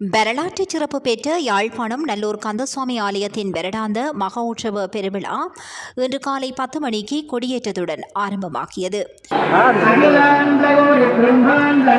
வரலாற்று சிறப்பு பெற்ற யாழ்ப்பாணம் நல்லூர் கந்தசுவாமி ஆலயத்தின் வருடாந்த மகோற்சவ பெருவிழா இன்று காலை பத்து மணிக்கு கொடியேற்றத்துடன் ஆரம்பமாகியது. மகோத்சவ பிரம்மாண்ட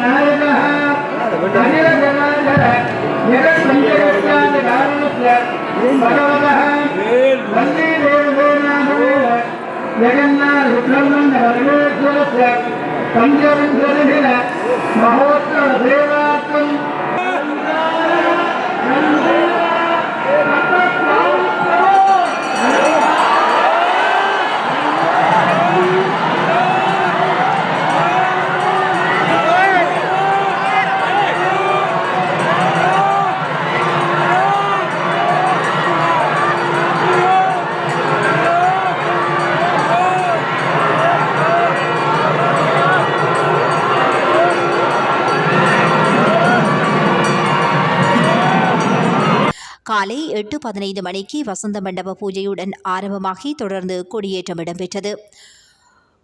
காலை எட்டு பதினைந்து மணிக்கு வசந்த மண்டப பூஜையுடன் ஆரம்பமாகி தொடர்ந்து கொடியேற்றம் இடம்பெற்றது.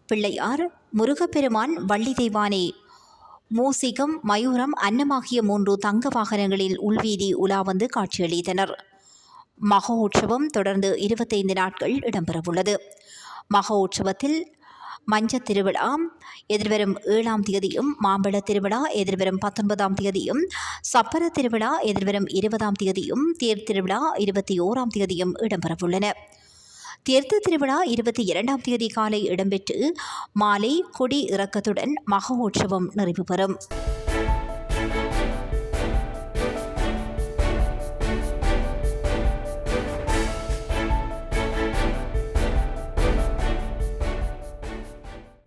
பிள்ளையார் முருகப்பெருமான் வள்ளி தெய்வானை மூசிகம் மயூரம் அன்னமாகிய மூன்று தங்க வாகனங்களில் உள்வீதி உலா வந்து காட்சியளித்தனர். மகோற்சவம் தொடர்ந்து இருபத்தைந்து நாட்கள் இடம்பெறவுள்ளது. மகோற்சவத்தில் மஞ்ச திருவிழா. எதிர்வரும் ஏழாம் தேதியும் மாம்பழ திருவிழா எதிர்வரும் பத்தொன்பதாம் தேதியும் சப்பர திருவிழா எதிர்வரும் இருபதாம் தேதியும் தேர் திருவிழா இருபத்தி ஓராம் தேதியும் இடம்பெறவுள்ளன. தேர்த்து திருவிழா இருபத்தி இரண்டாம் தேதி காலை இடம்பெற்று மாலை கொடி இறக்கத்துடன் மகோற்சவம் நிறைவு பெறும்